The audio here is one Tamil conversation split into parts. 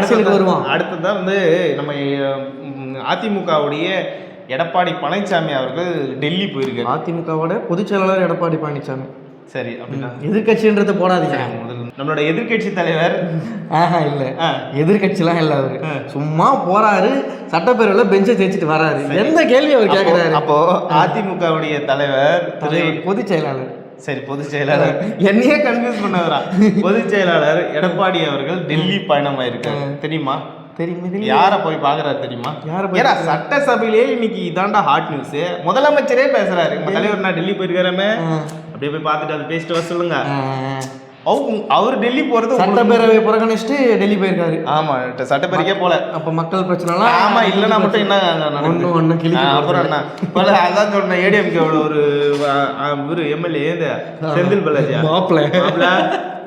அரசியலுக்கு வருவோம் அடுத்ததான் வந்து நம்ம அதிமுகவுடைய எடப்பாடி பழனிசாமி அவர்கள் டெல்லி போயிருக்காரு. அதிமுகவோட பொதுச் செயலாளர் எடப்பாடி பழனிசாமி. சரி அப்படின்னா. எதிர்கட்சின்றது போடாதீங்க. முதல்ல நம்மளோட எதிர்க்கட்சி தலைவர். ஆஹா இல்ல. எதிர்கட்சிலாம் இல்ல அவரு. சும்மா போறாரு சட்டப்பேரவையில பெஞ்சை தேய்ச்சிட்டு வராரு. எந்த கேள்வி அவர் கேக்குறாரு? அப்போ அதிமுகவுடைய தலைவர் பொதுச் செயலாளர். சரி பொதுச் செயலாளர். என்னையே கன்ஃபியூஸ் பண்ணவரா பொதுச் செயலாளர் எடப்பாடி அவர்கள் டெல்லி பயணமாயிருக்காரு. தெரியுமா? தெரியுமே தெரியும். யார போய் பாக்குறாரு தெரியுமா? யாரை ஏன்னா சட்டசபையிலே இன்னைக்கு இதாண்டா ஹாட் நியூஸ் முதலமைச்சரே பேசுறாரு. தலைவர் நான் டெல்லி போயிருக்காருமே? அப்படியே போய் பார்த்துட்டு அதை பேசிட்டு வர சொல்லுங்க. அவங்க அவர் டெல்லி போறது சட்டப்பேரவை புறக்கணிச்சுட்டு டெல்லி போயிருக்காரு. ஆமா சட்டப்பேரவைக்கே போல. அப்ப மக்கள் பிரச்சனைலாம் ஆமா இல்லைன்னா மட்டும் என்ன நடக்குது? ஒண்ணு கிளி அப்புறம் என்ன இப்ப அதான் சொன்னேன் ஏடிஎம்கே ஒரு இவரு எம்எல்ஏ இந்த செந்தில் பாலாஜியா? மாப்பிள்ள. மாப்பிள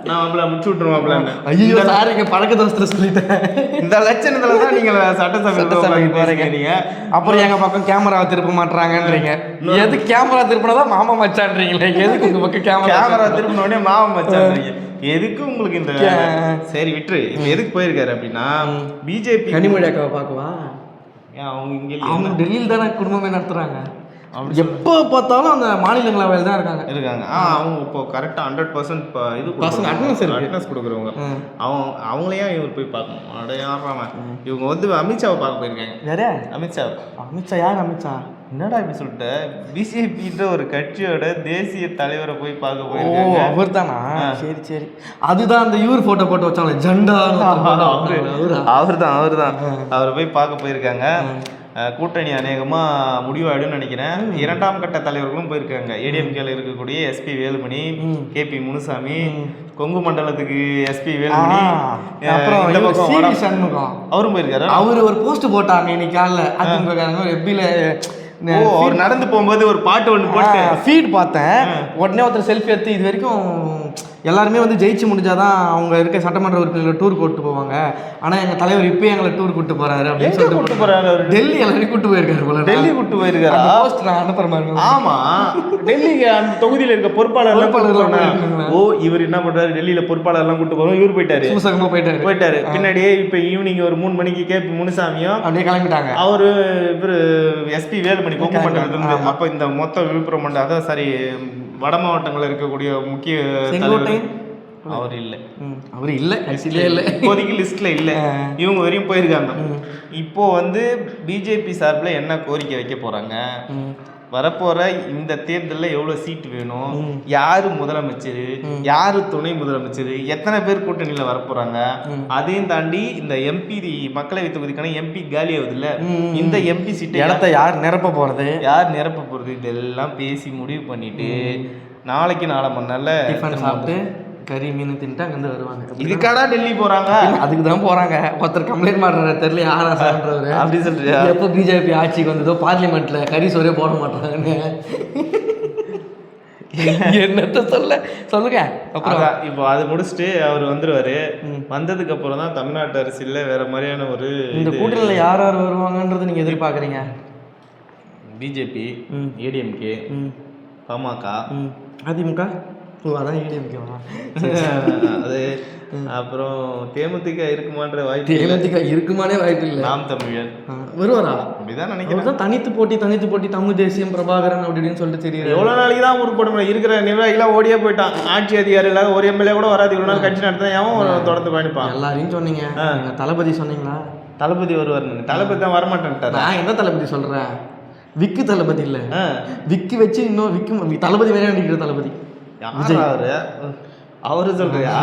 நான் மாப்பிள முடிச்சு விட்டுருவாப்லன்னு ஐயோ சாரிங்க பழக்க தோசத்துல சொல்லிட்டேன். இந்த லட்சணத்துல தான் நீங்க சட்டசபை சட்டசபைக்கு போறீங்க. அப்புறம் எங்க பக்கம் கேமரா திருப்ப மாட்டாங்கன்றீங்க எது கேமரா திருப்பினதான் மாமா மச்சான்றீங்களே? எதுக்கு உங்க பக்கம் கேமரா கேமரா திரும்பின உடனே மாவன் வச்சாங்க எதுக்கு உங்களுக்கு இந்த சரி விட்டுரு. எதுக்கு போயிருக்காரு அப்படின்னா பிஜேபி கனிமொழி அக்காவை பார்க்கவா? அவங்க இங்க? அவங்க டெல்லியில் தானே குடும்பமே நடத்துறாங்க. எப்போ பார்த்தாலும் அந்த மாநிலங்களவையில் தான் இருக்காங்க. இருக்காங்க. ஆ அவங்க இப்போ கரெக்டாக ஹண்ட்ரட் பர்சன்ட் இது Percent attendance இருக்கு. அட்டனன்ஸ் கொடுக்குறவங்க. ம். அவங்க அவங்களையும் இவர் போய் பார்க்கணும். அடையாடுறாம இவங்க வந்து அமித்ஷாவை பார்க்க போயிருக்காங்க. யாரே? அமித்ஷா. அமித்ஷா யார் அமித்ஷா? என்னடா இப்படி சொல்லிட்டு? பிஜேபின்ற ஒரு கட்சியோட தேசிய தலைவரை போய் பார்க்க போயிருக்காங்க. அவர் தானா சரி சரி. அதுதான் அந்த இவர் போட்டோ போட்டு வச்சாங்களே ஜெண்டா அவரா அவர்? தான் அவர் தான் அவரை போய் பார்க்க போயிருக்காங்க. கூட்டணி அநேகமா முடிவாயிடும்னு நினைக்கிறேன். இரண்டாம் கட்ட தலைவர்களும் போயிருக்காங்க. ஏடிஎம்கேல இருக்கக்கூடிய S P Velumani K P Munusamy Kongu மண்டலத்துக்கு எஸ்பி வேலுமணி அப்புறம் சண்முகம். அவரும் போயிருக்காரு. அவர் ஒரு போஸ்ட் போட்டாங்க இன்னைக்கு காலைல. அதிமுக ஓ அவர் நடந்து போகும்போது ஒரு பாட்டு ஒன்று போட்டு. ஃபீட் பார்த்தேன். உடனே ஒருத்தர் செல்ஃபி எடுத்து இது வரைக்கும் எல்லாருமே வந்து ஜெயிச்சு முடிஞ்சாதான் அவங்க இருக்க சட்டமன்ற உறுப்பினர்களை டூர் கூட்டு போவாங்க. ஆனா எங்க தலைவர் இப்போ எங்களை டூர் கூட்டு போறாரு அப்படின்னு சொல்லிட்டு போறாரு. அவரு? டெல்லி எல்லாரையும் கூட்டு போயிருக்காரு போல. டெல்லி கூட்டு போயிருக்காரா? போஸ்ட் நான் அனுப்புற மாதிரி ஆமா. டெல்லிக்கு அந்த தொகுதியில இருக்க பொறுப்பாளர் பொறுப்பாளர்லாம் போயிருக்காங்களா? ஓ இவர் என்ன பண்றாரு? டெல்லியில பொறுப்பாளர் எல்லாம் கூட்டு போறோம். இவர் போயிட்டாரு. சூசகமா போயிட்டாரு. போயிட்டாரு. பின்னாடியே இப்ப ஈவினிங் ஒரு மூணு மணிக்கு கேபி முனுசாமியும் அப்படியே கிளம்பிட்டாங்க. அவரு இவரு எஸ்பி வேலுமணி கொங்கு இருந்து அப்ப இந்த மொத்த விழுப்புரம் மண்டலம் அதான் சாரி வட மாவட்டங்கள்ல இருக்கக்கூடிய முக்கிய? தலைவர் அவர் இல்ல. அவர் இல்ல கட்சியிலே இல்ல. இப்போதைக்கு லிஸ்ட்ல இல்ல. இவங்க வரையும் போயிருக்காங்க. இப்போ வந்து பிஜேபி சார்பில் என்ன கோரிக்கை வைக்க போறாங்க. வரப்போற இந்த தேர்தல்ல எவ்வளவு சீட் வேணும்? யாரு முதலமைச்சர்? யாரு துணை முதலமைச்சர்? எத்தனை பேர் கூட்டணியில வரப்போறாங்க? அதையும் தாண்டி இந்த எம்பி மக்களவை தொகுதிக்கான எம்பி காலி ஆகுது இல்ல இந்த எம்பி சீட்டை இடத்த யார் நிரப்ப போறது? யார் நிரப்ப போறது? இதெல்லாம் பேசி முடிவு பண்ணிட்டு நாளைக்கு நாளை மறுநாள்ல டிஃபன் சாப்பிட்டு கறி மீன் தின்ட்டு அங்கேருந்து வருவாங்க. இதுக்காடா டெல்லி போறாங்க? அதுக்கு தான் போறாங்க. ஒருத்தர் கம்ப்ளைண்ட் பண்றாரு தெரியல யாரா சான்றவரு அப்படி சொல்றியா? எப்போ பிஜேபி ஆட்சிக்கு வந்ததோ பார்லிமெண்ட்ல கறி சோறே போட மாட்டாங்கன்னு. என்னத்த சொல்ல? சொல்லுங்க. அப்புறம். இப்போ அது முடிச்சுட்டு அவர் வந்துருவாரு. வந்ததுக்கு அப்புறம் தான் தமிழ்நாட்டு அரசியல்ல வேற மாதிரியான ஒரு இந்த கூட்டணியில் யார் யார் வருவாங்கன்றது நீங்க எதிர்பார்க்குறீங்க? பிஜேபி. ஏடிஎம்கே பாமக அதிமுக? ஓ அதான் ஏடிஎம்கேவா அது அப்புறம் தேமுதிக இருக்குமான்ற வாய்ப்பு. தேமுதிக இருக்குமானே வாய்ப்பு இல்லை. நாம் தமிழர் வருவாரா? அப்படிதான் நினைக்கிறேன். தான் தனித்து போட்டி தனித்து போட்டி தமிழ் தேசியம் பிரபாகரன் அப்படி இப்படின்னு சொல்லிட்டு தெரியுது. எவ்வளவு நாளைக்கு தான் உருப்படும் இருக்கிற நிர்வாகிலாம் ஓடியே போயிட்டான். ஆட்சி அதிகாரி இல்லாத ஒரு எம்எல்ஏ கூட வராது. இவ்வளவு நாள் கட்சி நடத்தினா அவன் தொடர்ந்து பயணிப்பான்? எல்லாரையும் சொன்னீங்க. தளபதி சொன்னீங்களா? தளபதி வருவார். தளபதி தான் வரமாட்டேன்ட்டாரா. நான் என்ன தளபதி சொல்றேன்? விக்கு தளபதி இல்ல. விக்கு வச்சு இன்னும் விக்கு தளபதி வேற நினைக்கிற தளபதி. யார் அவரு? அவரு சொல்றியா?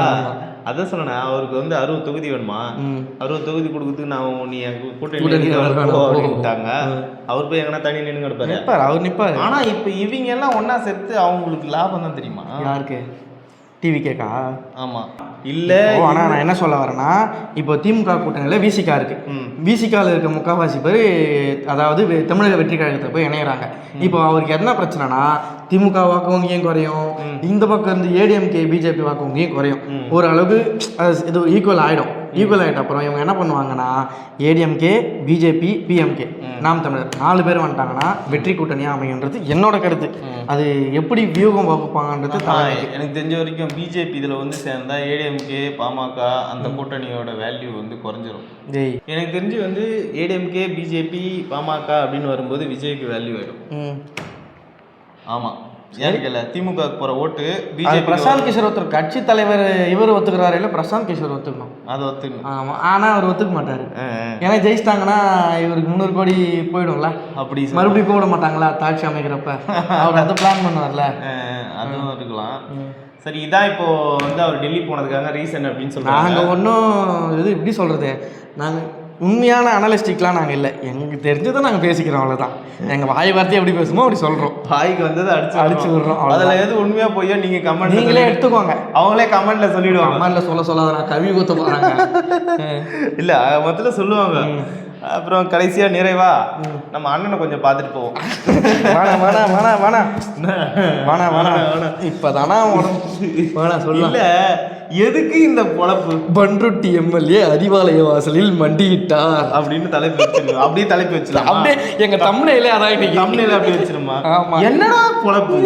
அதான் சொன்னேன் அவருக்கு வந்து அறுபது தொகுதி வேணுமா. அறுபது தொகுதி கொடுக்குறதுக்கு நான் நீ கூட்டணி அப்படின்ட்டாங்க அவர் போய் எங்கன்னா தனி நின்று கிடப்பாரு. அவர் நிப்பாரு. ஆனா இப்ப இவங்க எல்லாம் ஒண்ணா சேர்த்து அவங்களுக்கு லாபம் தான் தெரியுமா? யாருக்கு? டிவி கேக்கா? ஆமா. இல்ல ஓ ஆனா நான் என்ன சொல்ல வரேன்னா இப்போ திமுக கூட்டணியில விசிகா இருக்கு. ம். விசிகால இருக்க முக்காவாசி பேர் அதாவது தமிழக வெற்றி கழகத்தில் போய் இணையறாங்க. இப்போ அவருக்கு என்ன பிரச்சனைனா திமுக வாக்கு வங்கியும் குறையும். இந்த பக்கம் இருந்து ஏடிஎம்கே பிஜேபி வாக்கு வங்கியும் குறையும். ஓரளவுக்கு இது ஈக்குவல் ஆயிடும். ஈக்குவல் ஆகிட்ட அப்புறம் இவங்க என்ன பண்ணுவாங்கன்னா ஏடிஎம்கே பிஜேபி பிஎம்கே நாம் தமிழர் நாலு பேர் வந்துட்டாங்கன்னா வெற்றி கூட்டணியாக அமையுன்றது என்னோட கருத்து. அது எப்படி வியூகம் வகுப்பாங்கன்றது எனக்கு தெரிஞ்ச வரைக்கும் பிஜேபி இதுல வந்து சேர்ந்தா ஏடிஎம்கே பாமக அந்த கூட்டணியோட வேல்யூ வந்து குறைஞ்சிரும். ஜெய். எனக்கு தெரிஞ்சு வந்து ஏடிஎம்கே பிஜேபி பாமக அப்படின்னு வரும்போது விஜய்க்கு வேல்யூ ஆயிடும். ம். ஆமா கேள்ல திமுக போற ஓட்டு பிஜேபி பிரசாந்த் கிஷோர் ஒருத்தர் கட்சி தலைவர் இவர் ஒத்துக்கிறாரு இல்லை பிரசாந்த் கிஷோர் ஒத்துக்கணும்? அதை ஒத்துக்கணும். ஆமாம் ஆனால் அவர் ஒத்துக்க மாட்டார். ஏன்னா ஜெயிச்சிட்டாங்கன்னா இவருக்கு முந்நூறு கோடி போயிடும்ல. அப்படி மறுபடியும் போட மாட்டாங்களா தாட்சி அமைக்கிறப்ப? அவர் அதை பிளான் பண்ணுவார்ல. அதுவும் இருக்கலாம். சரி இதான் இப்போ வந்து அவர் டெல்லி போனதுக்காக ரீசன் அப்படின்னு சொல்றாங்க. நாங்கள் ஒன்றும் இது எப்படி சொல்கிறது நாங்கள் உண்மையான அனலிஸ்டிக்லாம் நாங்கள் இல்லை. எங்களுக்கு தெரிஞ்சதை நாங்கள் பேசிக்கிறோம் அவ்வளோதான் எங்கள் வாய் வார்த்தையை எப்படி பேசுமோ அப்படி சொல்கிறோம் வாய்க்கு வந்தது அடிச்சு அடிச்சு விடுறோம். அதுல எது உண்மையா போய் நீங்க கமெண்ட் நீங்களே எடுத்துக்கோங்க. அவங்களே கமெண்ட்ல சொல்லிடுவாங்க. அம்மாவில் சொல்ல சொல்லாத நான் கவி ஊற்ற போகிறாங்க இல்ல மொத்தத்துல சொல்லுவாங்க. அப்புறம் கடைசியா நிறைவா? நம்ம அண்ணனை கொஞ்சம் பார்த்துட்டு போவோம். வேணாம் வேணாம் வேணாம் வேணாம் வேணாம் வேணாம் இப்போதானா வேணாம் சொல்லலாம் இல்ல எதுக்கு இந்த பொழப்பு? பன்ருட்டி எம்எல்ஏ அறிவாலய வாசலில் மண்டியிட்டார். அப்படின்னு தலைப்பு வச்சிருக்கோம் அப்படியே தலைப்பு வச்சிடலாம் அப்படியே எங்க தமிழ்ல அதான் இன்னைக்கு தமிழ்ல அப்படி வச்சிருமா? ஆமா. என்னடா பொழப்பு?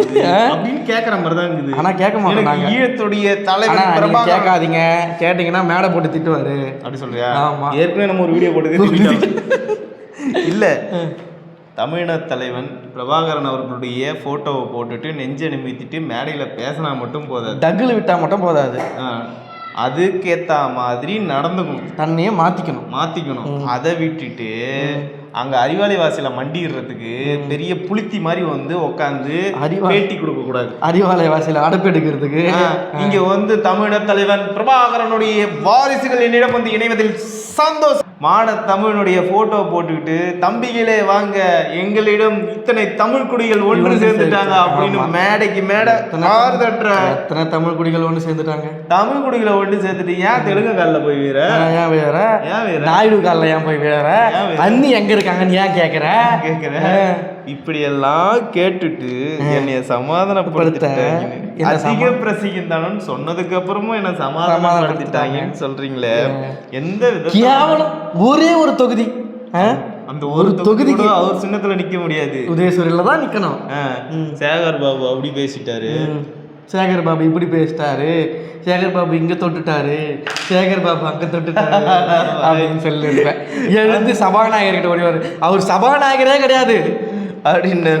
அப்படின்னு கேக்குற மாதிரி தான் இருக்குது. ஆனா கேட்க நாங்க. ஈழத்துடைய தலைவர் கேட்காதீங்க. கேட்டீங்கன்னா மேடை போட்டு திட்டுவாரு. அப்படி சொல்றியா? ஆமா. ஏற்கனவே நம்ம ஒரு வீடியோ போட்டு இல்ல. தமிழின தலைவன் பிரபாகரன் அவர்களுடைய போட்டோவை போட்டுட்டு நெஞ்ச நிமித்திட்டு மேடையில பேசினா மட்டும் போதாது. டகுல விட்டா மட்டும் போதாது. ஆ, அதுக்கேத்த மாதிரி நடந்துக்கணும். தண்ணியை மாத்திக்கணும். மாத்திக்கணும். அதை விட்டுட்டு அங்க அறிவாளி வாசியில மண்டிடுறதுக்கு பெரிய புளித்தி மாதிரி வந்து உட்காந்து பேட்டி கொடுக்க கூடாது. அறிவாலய வாசலில் அடுப்பு எடுக்கிறதுக்கு. இங்க வந்து தமிழ தலைவன் பிரபாகரனுடைய வாரிசுகள் என்னிடம் வந்து இணைவதில் சந்தோஷம். மாட தமிழனுடைய போட்டோ போட்டுக்கிட்டு தம்பிகளே வாங்க. எங்களிடம் இத்தனை தமிழ் குடிகள் ஒன்று சேர்ந்துட்டாங்க. அப்படின்னு. மேடைக்கு மேடை தட்டுற. எத்தனை தமிழ் குடிகள் ஒன்று சேர்ந்துட்டாங்க? தமிழ் குடிகளை ஒன்று சேர்த்துட்டு ஏன் தெலுங்கு காலில் போய் வீர ஏன் வேற? ஏன் வேற? நாயுடு காலில் ஏன் போய் வேற? அண்ணி எங்க இருக்காங்கன்னு ஏன் கேட்குற கேக்குறேன் இப்படி எல்லாம் கேட்டுட்டு என்னைய சமாதானப்படுத்திட்டாங்க அதிக பிரசிகந்தானு சொன்னதுக்கு அப்புறமும் என்ன சமாதானப்படுத்திட்டாங்கன்னு சொல்றீங்களே. எந்த கேவலம். ஒரே ஒரு தொகுதி? அந்த ஒரு தொகுதிக்கு- அவர் சின்னத்துல நிக்க முடியாது. உதயசூரில் தான் நிற்கணும் ஆ, சேகர் பாபு அப்படி பேசிட்டாரு. சேகர் பாபு இப்படி பேசிட்டாரு. சேகர் பாபு இங்க தொட்டுட்டாரு. சேகர் பாபு அங்க தொட்டுட்டாரு. அப்படின்னு சொல்லியிருப்பேன். எழுந்து சபாநாயகர்கிட்ட ஓடிவாரு. அவர் சபாநாயகரே கிடையாது. அப்படின்னு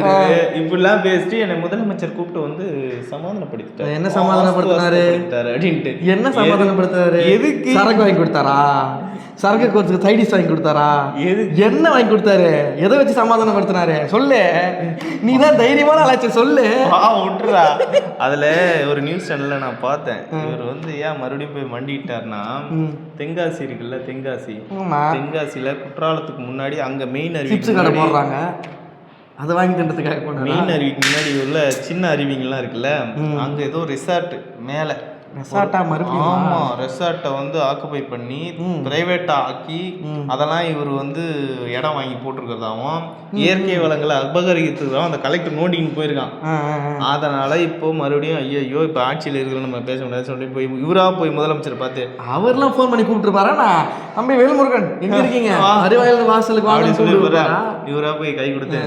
இப்படிலாம் பேசிட்டு என்னை முதலமைச்சர் கூப்பிட்டு வந்து சமாதானப்படுத்திட்டாரு என்ன சமாதானப்படுத்தினாரு? அப்படின்ட்டு என்ன சமாதானப்படுத்தாரு எதுக்கு சரக்கு வாங்கி கொடுத்தாரா சரக்கு கொடுத்து சைடிஸ் வாங்கி கொடுத்தாரா எதுக்கு? என்ன வாங்கி கொடுத்தாரு எதை வச்சு சமாதானப்படுத்தினாரு சொல்லு நீ தான் தைரியமான அழைச்ச சொல்லு விட்டுறா அதுல ஒரு நியூஸ் சேனல்ல நான் பார்த்தேன் இவர் வந்து ஏன் மறுபடியும் போய் மண்டிட்டாருன்னா தென்காசி இருக்குல்ல தென்காசி தென்காசியில குற்றாலத்துக்கு முன்னாடி அங்க மெயின் அருவி கடை போடுறாங்க அதை வாங்கி தின்றதுக்காக போனா மெயின் அருவிக்கு முன்னாடி உள்ள சின்ன அருவிங்கெல்லாம் இருக்குல்ல அங்க ஏதோ ரிசார்ட் மேல. ரெசார்ட்டா மறுபடியும் ஆமா ரெசார்ட்டை வந்து ஆக்குபை பண்ணி பிரைவேட்டா ஆக்கி அதெல்லாம் இவர் வந்து இடம் வாங்கி போட்டிருக்கிறதாவும் இயற்கை வளங்களை அபகரிக்கிறதுக்காகவும் அந்த கலெக்டர் நோண்டின்னு போயிருக்கான். அதனால இப்போ மறுபடியும் ஐயோ இப்போ ஆட்சியில் இருக்கிற நம்ம பேச முடியாது சொல்லி போய் இவரா போய் முதலமைச்சர் பார்த்து அவர்லாம் ஃபோன் பண்ணி கூப்பிட்டுருப்பாரா தம்பி வேல்முருகன் எங்க இருக்கீங்க. அறிவாயில் வாசலுக்கு அப்படி வாங்க சொல்லி இவரா போய் கை கொடுத்து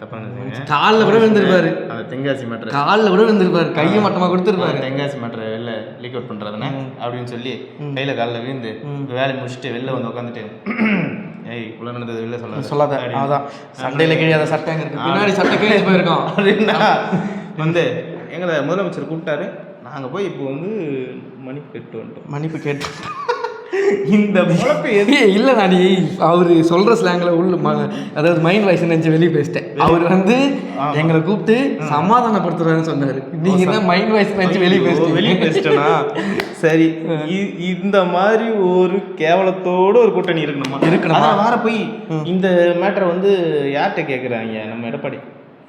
தப்பா நினைச்சீங்க காலில் கூட விழுந்திருப்பாரு. அந்த தென்காசி மேட்ரு காலில் கூட விழுந்திருப்பாரு. கையை மட்டமா கொடுத்துருப்பாரு. தென்காசி மேட்ரு வெளில லீக் அவுட் பண்றதுனே அப்படின்னு சொல்லி கையில காலில் விழுந்து வேலையை முடிச்சுட்டு வெளில வந்து உட்காந்துட்டு ஏய் உள்ள நடந்தது வெளில சொல்லாத. சொல்லாத. அதான். சண்டையில கிழியாத சட்டை இருக்கு. பின்னாடி சட்டை கிழிஞ்சு போயிருக்கோம். அப்படின்னா வந்து எங்களை முதலமைச்சர் கூப்பிட்டாரு. நாங்க போய் இப்போ வந்து மணி கட்டு வந்துட்டோம். மன்னிப்பு கேட்டு இந்த முழப்பு எது? இல்ல நான் அவரு சொல்ற ஸ்லாங்ல உள்ள ம- அதாவது மைண்ட் வாய்ஸ் நினைச்சு வெளியே பேசிட்டேன் அவர் வந்து எங்களை கூப்பிட்டு சமாதானப்படுத்துறாருன்னு சொன்னாரு. நீங்க தான் மைண்ட் வாய்ஸ் நினைச்சு வெளியே ஐயோ, வெளிய பேசிட்டேனா சரி இந்த மாதிரி ஒரு கேவலத்தோட ஒரு கூட்டணி இருக்கணுமா? இருக்கணுமா? அதான் வார போய் இந்த மேட்டரை வந்து யார்கிட்ட கேக்குறாங்க நம்ம எடப்பாடி?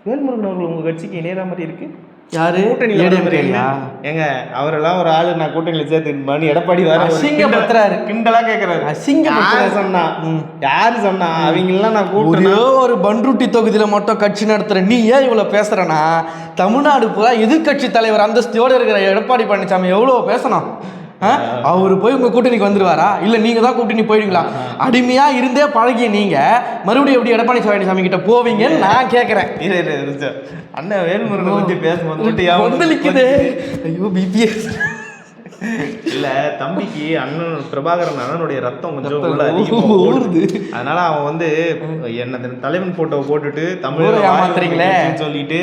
வேல்முருகன் அவர்கள் உங்க கட்சிக்கு இணையற மாதிரி இருக்கு? யாரு? இருக்கு. ஏங்க அவரெல்லாம் ஒரு ஆளு நான் கூட்டணியில சேர்த்து எடப்பாடி வர அசிங்கப்படுத்துறாரு. கிண்டலா- கேக்குறாரு. அசிங்கப்படுத்துறாரு. சொன்னா? யாரு சொன்னா? அவங்க எல்லாம் நான் கூப்பிட்டேன் ஒரே பன்ருட்டி தொகுதியில மட்டும் கட்சி நடத்துற நீ ஏன் இவ்வளவு பேசுறனா தமிழ்நாடு பூரா எதிர்க்கட்சி தலைவர் அந்தஸ்தியோட இருக்கிற எடப்பாடி பழனிசாமி எவ்வளவு பேசணும்? அவர் போய் உங்க கூட்டணிக்கு வந்துருவாரா? இல்ல நீங்க தான் கூட்டணி போயிடுவீங்களா? அடிமையா இருந்தே பழகிய நீங்க மறுபடியும் எப்படி எடப்பாடி பழனிசாமி கிட்ட போவீங்கன்னு நான் சார். அண்ணன் வேல்முருகனை பத்தி பேசும்போது ஐயோ பிபிஎஸ் இல்ல தம்பிக்கு அண்ணன் பிரபாகரன் அண்ணனுடைய ரத்தம் கொஞ்சம் உள்ள ஓடுது. அதனால அவன் வந்து என்ன தலைவன் போட்டோ போட்டுட்டு தமிழ் ஊரை ஏமாத்துறீங்களே. சொல்லிட்டு.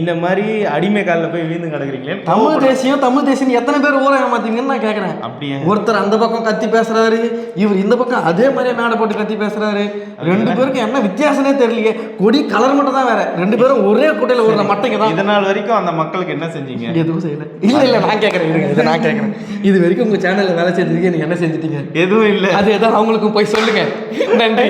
இந்த மாதிரி அடிமை காலில் போய் வீந்து கிடக்குறீங்களே தமிழ் தேசியம் தமிழ் தேசியம் எத்தனை பேர் ஊரை ஏமாத்தீங்கன்னு நான் கேக்குறேன். அப்படியே ஒருத்தர் அந்த பக்கம் கத்தி பேசுறாரு இவர் இந்த பக்கம் அதே மாதிரியே மேடை போட்டு கத்தி பேசுறாரு. ரெண்டு பேருக்கும் என்ன வித்தியாசமே தெரியலையே. கொடி கலர் மட்டும் தான் வேற. ரெண்டு பேரும் ஒரே குட்டையில ஒரு மட்டைங்க தான் இதனால் வரைக்கும் அந்த மக்களுக்கு என்ன செஞ்சீங்க? எதுவும் செய்யல. இல்ல இல்ல நான் கேக்குறேன் இருங்க இதை நான் கேக்குறேன். இது வரைக்கும் உங்க சேனல்ல வேலை செஞ்சதுக்கு நீங்க என்ன செஞ்சுட்டீங்க? எதுவும் இல்லை. அது எதாவது அவங்களுக்கும் போய் சொல்லுங்க. நன்றி.